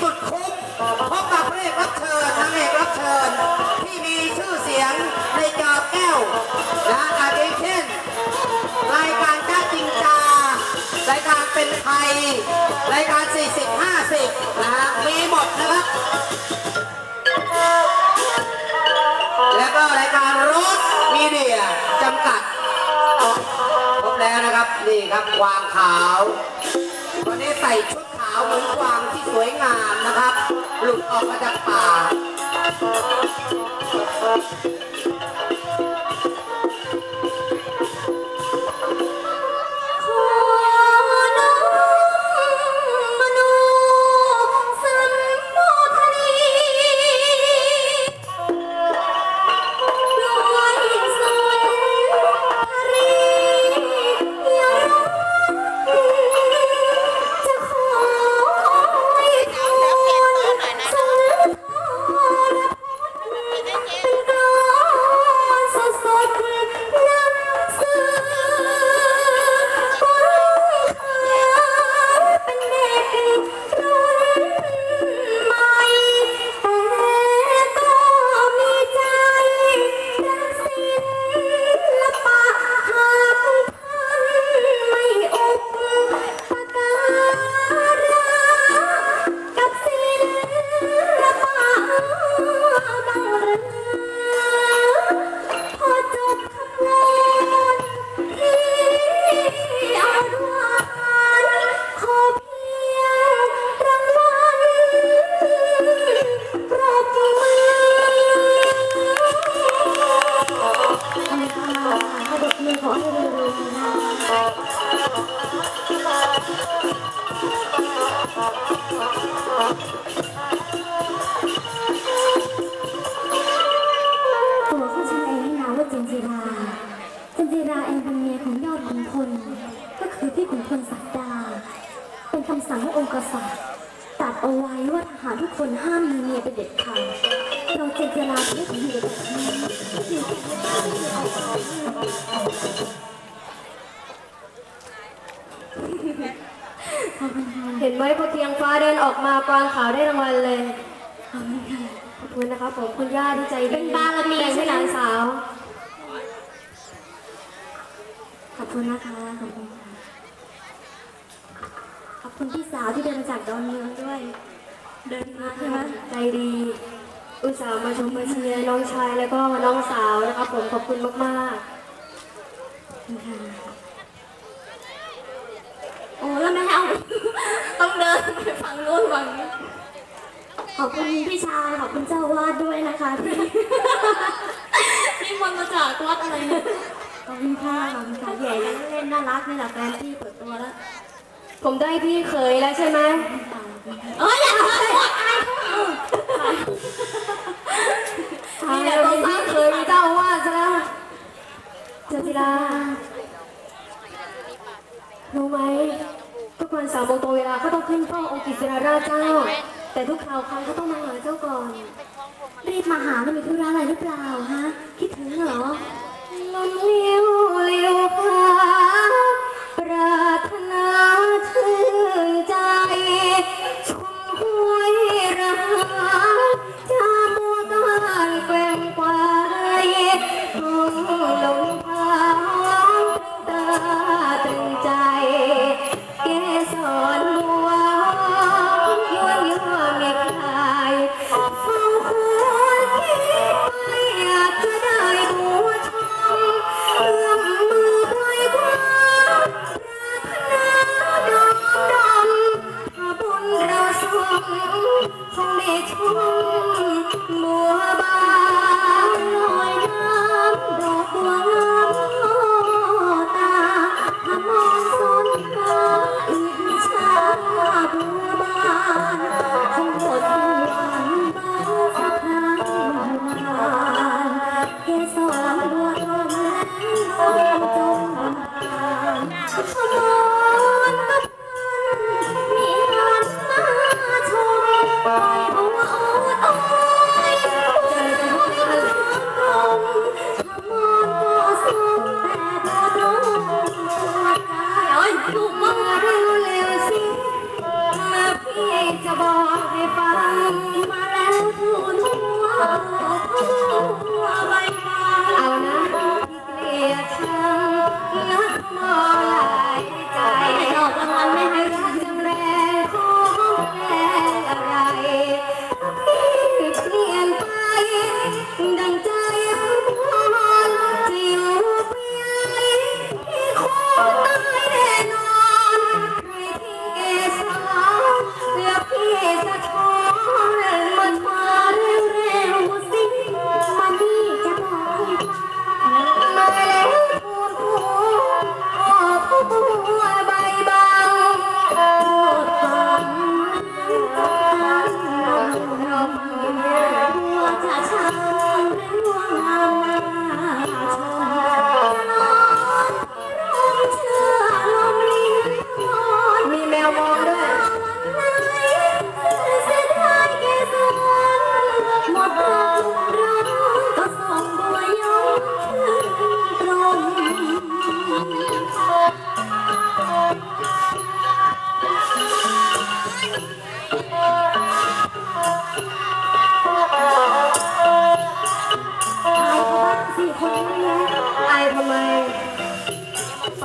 สุดคุ้มพบกับพระเอกรับเชิญนางเอกรับเชิญ ที่มีชื่อเสียงในจอแก้วนะอาทิเช่น รายการจ้าจริงจารายการเป็นไทย รายการ 40 50 นะฮะ มีหมดนะครับ แล้วก็รายการรถมีเดียจำกัดครบแล้วนะครับ นี่ครับวางขาว วันนี้ใส่ชุด เหมือนกวางที่สวยงามนะครับ หลุดออกมาจากป่า ตัวเขาชื่อเองให้นามว่าจินจิราจันจิราเองเป็นเมียของยอดขุนพลก็คือพี่ขุนพลศักดา เป็นคำสั่งขององค์กษัตริย์ตัดเอาไว้ว่าทหารทุกคนห้ามมีเมียเป็นเด็ดขาดเราจันจิราไม่ถือแบบนี้ขอบคุณค่ะ เห็นไหมพอเทียงฟ้าเดินออกมากวางขาวได้รางวัลเลยขอบคุณค่ะขอบคุณนะครับผมคุณย่าที่ใจดีเป็นบารมีแต่งให้หลานสาว ขอบคุณนะคะขอบคุณค่ะขอบคุณพี่สาวที่เดินมาจากดอนเมืองด้วย เดินมาใช่ไหมใจดี อุตส่าห์มาชมมาเชียร์น้องชายแล้วก็น้องสาวนะครับผมขอบคุณมากขอบคุณค่ะ โอ้แล้วไม่ให้เอา ต้องเดินไปฝั่งนู้นฝั่งนี้ขอบคุณพี่ชายขอบคุณเจ้าวาดด้วยนะคะที่ที่มนต์มาจากวัดอะไรเนี่ยขอบคุณค่ะขอบคุณค่ะใหญ่แล้วเล่นน่ารักนี่แหละแฟนพี่เปิดตัวแล้วๆผมได้พี่เขยแล้วใช่ไหมเอ้ยอย่าเลยอายเขานี่แหละเป็นพี่เขยมีเจ้าอาว่าสซะแล้วเจจิรารู้ไหม ทุกวันสามโมงตรงเวลาก็ต้องขึ้นเฝ้าองค์กิจราราชเจ้า แต่ทุกคราวครั้งก็ต้องมาหาเจ้าก่อน รีบมาหาแล้วมีธุระอะไรหรือเปล่าฮะ คิดถึงเหรอ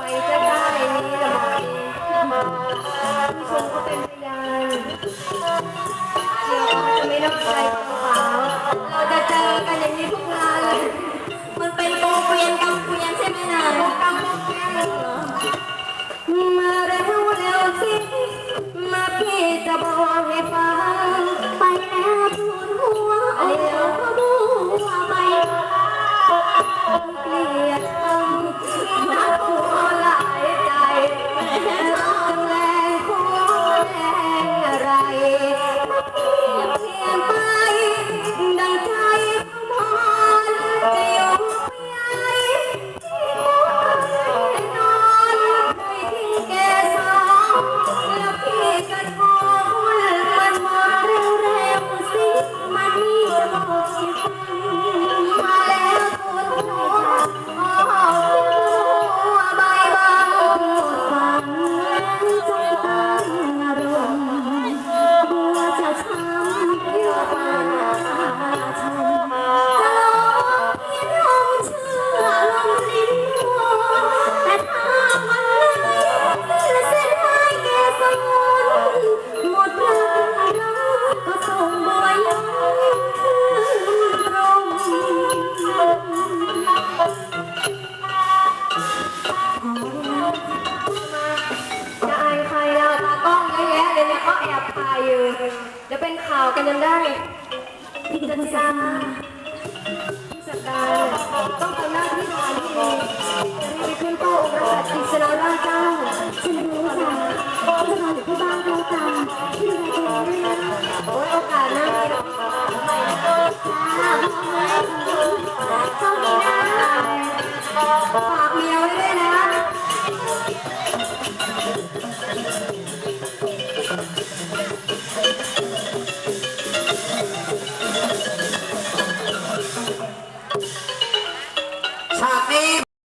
ไปใได้ๆนี้ละมาผู้ชมก็เป็นพยานเดี๋ยว่าจะไม่นับใจเปล่าเราจะเจอกันอย่างนี้ทุกงานเลยมันเป็นโกเกวียนกำเกวียนใช่ไหมนะโกกำโกเกวียนมาเร็วเร็วสิมาพี่จะบอกให้ฟัง กันจนได้พิจารณาพิสการต้องทำหน้าที่ทหารที่ดีจะได้ไปขึ้นโต๊ะอุปสกริย์อิสราราชเจ้าฉันรู้ค่ะจะนอนอยู่ที่บ้านเราจ้าที่ดูแลเองด้วยนะโอ้ยโอกาสหน้าไม่หรอกจ้าพ่อแจ้องดีนะฝากเมียไว้